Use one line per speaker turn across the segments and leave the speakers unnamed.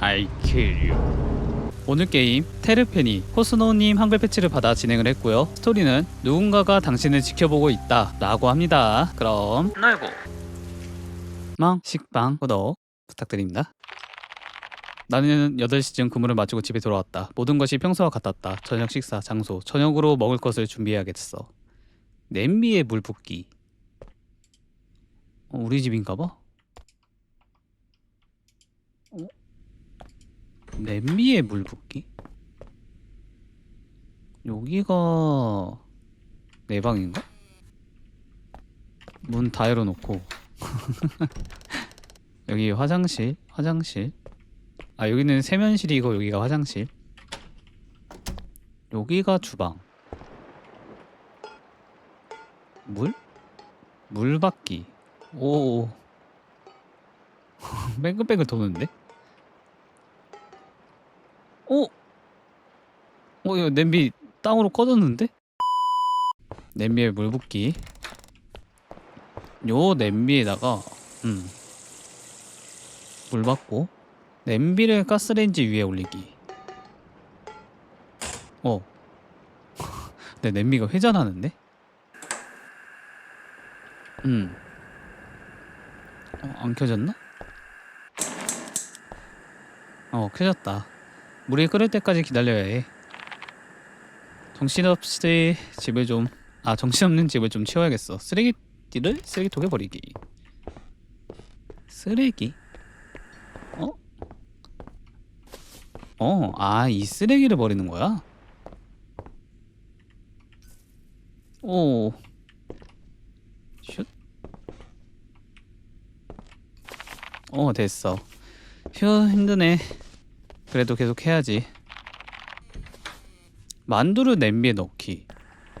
I kill you. 오늘 게임 테르페니 코스노님 한글 패치를 받아 진행을 했고요. 스토리는 누군가가 당신을 지켜보고 있다 라고 합니다. 그럼 날고 망 식빵 구독 부탁드립니다. 나는 8시쯤 근무를 마치고 집에 돌아왔다. 모든 것이 평소와 같았다. 저녁 식사, 장소, 저녁으로 먹을 것을 준비해야겠어. 냄비에 물 붓기. 어, 우리 집인가 봐. 어? 냄비에 물 붓기? 여기가 내 방인가? 문 다 열어놓고 여기 화장실, 화장실. 아 여기는 세면실이고 여기가 화장실. 여기가 주방. 물? 물 받기. 오. 뱅글뱅글 도는데? 어? 어, 이거 냄비 땅으로 꺼졌는데? 냄비에 물 붓기. 요 냄비에다가, 음. 물 받고, 냄비를 가스레인지 위에 올리기. 어. 내 냄비가 회전하는데? 음. 어, 안 켜졌나? 어, 켜졌다. 물이 끓을 때까지 기다려야 해. 정신없이 집을 좀, 아, 정신없는 집을 좀 치워야겠어. 쓰레기를 쓰레기통에 버리기. 쓰레기? 어? 어, 아, 이 쓰레기를 버리는 거야? 오. 슛. 어, 됐어. 휴, 힘드네. 그래도 계속 해야지. 만두를 냄비에 넣기.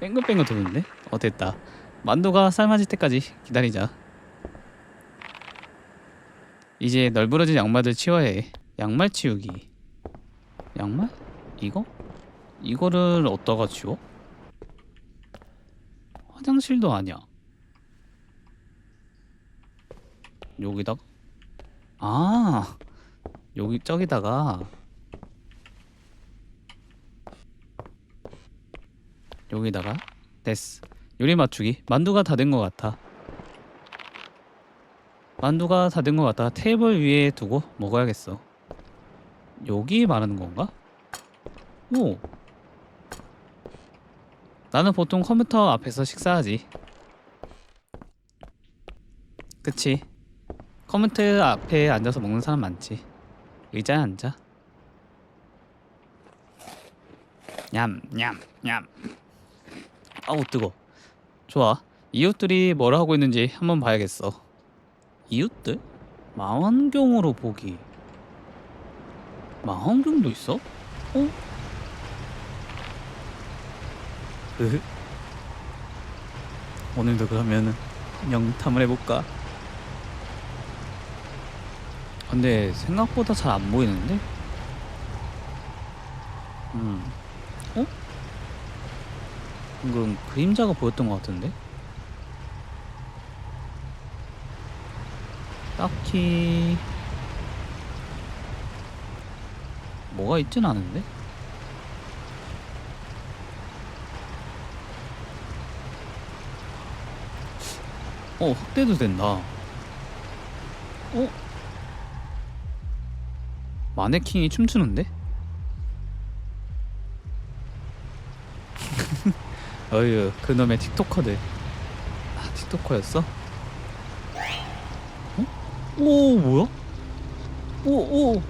뺑글뺑글 도는데? 어, 됐다. 만두가 삶아질 때까지 기다리자. 이제 널브러진 양말들 치워야 해. 양말 치우기. 양말? 이거? 이거를 어디다가 치워? 화장실도 아니야. 여기다가? 아, 여기 저기다가 여기다가 됐어. 요리 맞추기. 만두가 다 된 것 같아. 만두가 다 된 것 같아. 테이블 위에 두고 먹어야겠어. 여기 말하는 건가? 오. 나는 보통 컴퓨터 앞에서 식사하지. 그치? 컴퓨터 앞에 앉아서 먹는 사람 많지. 의자에 앉아. 냠, 냠, 냠. 아우 뜨거. 좋아. 이웃들이 뭘 하고 있는지 한번 봐야겠어. 이웃들? 망원경으로 보기. 망원경도 있어? 어? 으. 오늘도 그러면은 영탐을 해볼까? 근데 생각보다 잘 안 보이는데? 음. 어? 방금 그림자가 보였던 것 같은데? 딱히 뭐가 있진 않은데? 어, 확대도 된다. 어? 마네킹이 춤추는데? 어휴, 그놈의 틱토커들. 아, 틱토커였어? 어? 오, 뭐야? 오, 오.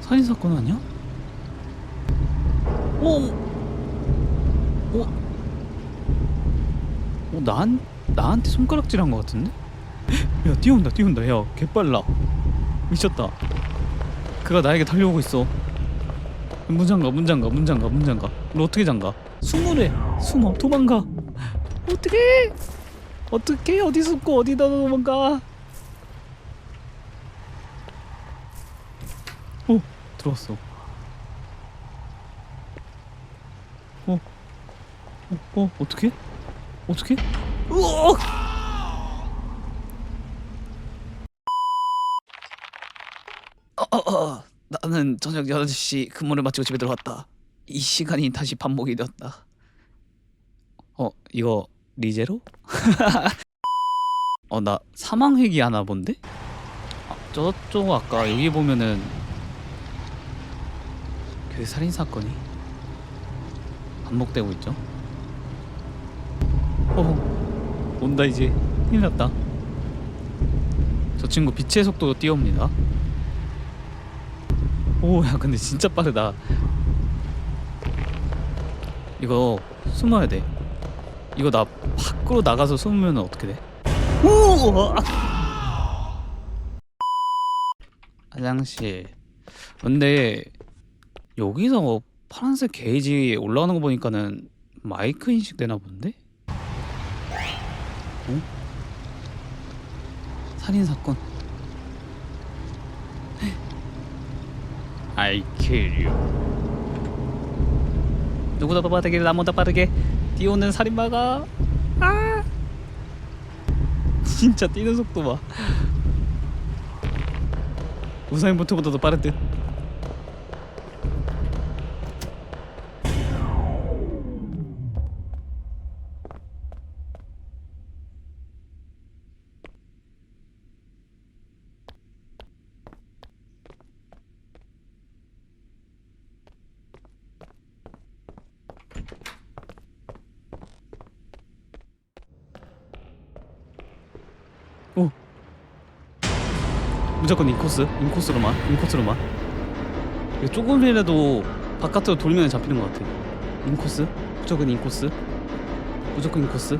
살인사건 아니야? 오! 오! 어, 난, 나한테 손가락질 한 것 같은데? 야, 뛰어온다, 뛰어온다. 야, 개빨라. 미쳤다. 그가 나에게 달려오고 있어. 문 잠가, 문 잠가, 문 잠가, 문 잠가. 너 어떻게 잠가? 숨으래. 숨어, 도망가. 어떻게? 어떻게? 어디 숨고 어디다 도망가? 어, 들어왔어. 어, 어, 어, 어떻게? 어떻게? 으악! 어, 어, 어. 나는 저녁 8시 근무를 마치고 집에 들어왔다. 이 시간이 다시 반복이 되었다. 어, 이거 리제로? 어, 나 사망 회기 하나 본데? 아, 저쪽 아까 여기 보면은 그 살인 사건이 반복되고 있죠. 어, 온다 이제. 큰일 났다. 저 친구 빛의 속도로 뛰어옵니다. 오, 야, 근데 진짜 빠르다. 이거 숨어야 돼. 이거 나 밖으로 나가서 숨으면 어떻게 돼? 오! 화장실. 근데 여기서 파란색 게이지 올라오는 거 보니까는 마이크 인식 되나 본데? 어? 살인 사건. I kill you. 누구보다 빠르게 나보다 빠르게 뛰어오는 살인마가. 아! 진짜 뛰는 속도 봐. 우사인 보트보다도 빠른 듯 오 무조건 인코스 인코스로만 인코스로만 조금이라도 바깥으로 돌면 잡히는 것 같아 인코스 무조건 인코스 무조건 인코스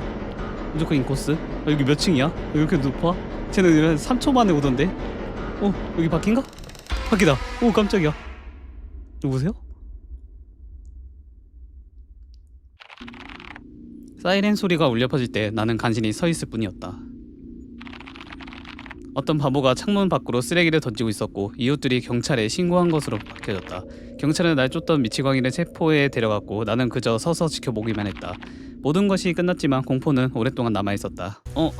무조건 인코스 아, 여기 몇 층이야? 왜 이렇게 높아? 쟤는 왜 3초 만에 오던데? 어 여기 바퀴인가? 바퀴다 오 깜짝이야 누구세요? 사이렌 소리가 울려 퍼질 때 나는 간신히 서 있을 뿐이었다. 어떤 바보가 창문 밖으로 쓰레기를 던지고 있었고 이웃들이 경찰에 신고한 것으로 밝혀졌다. 경찰은 날 쫓던 미치광이를 체포해 데려갔고 나는 그저 서서 지켜보기만 했다. 모든 것이 끝났지만 공포는 오랫동안 남아 있었다. 어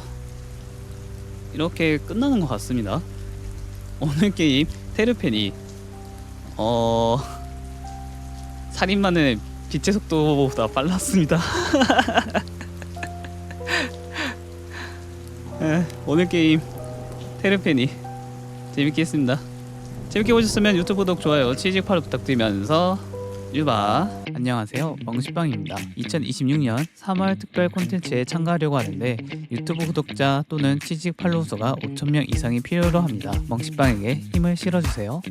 이렇게 끝나는 것 같습니다. 오늘 게임 테르펜이 어 살인마는 빛의 속도보다 빨랐습니다. 에, 오늘 게임 테르펜이 재밌게 했습니다. 재밌게 보셨으면 유튜브 구독, 좋아요, 취직 팔로 부탁드리면서 유바 안녕하세요. 멍시빵입니다. 2026년 3월 특별 콘텐츠에 참가하려고 하는데 유튜브 구독자 또는 취직 팔로우서가 5천명 이상이 필요로 합니다. 멍시빵에게 힘을 실어주세요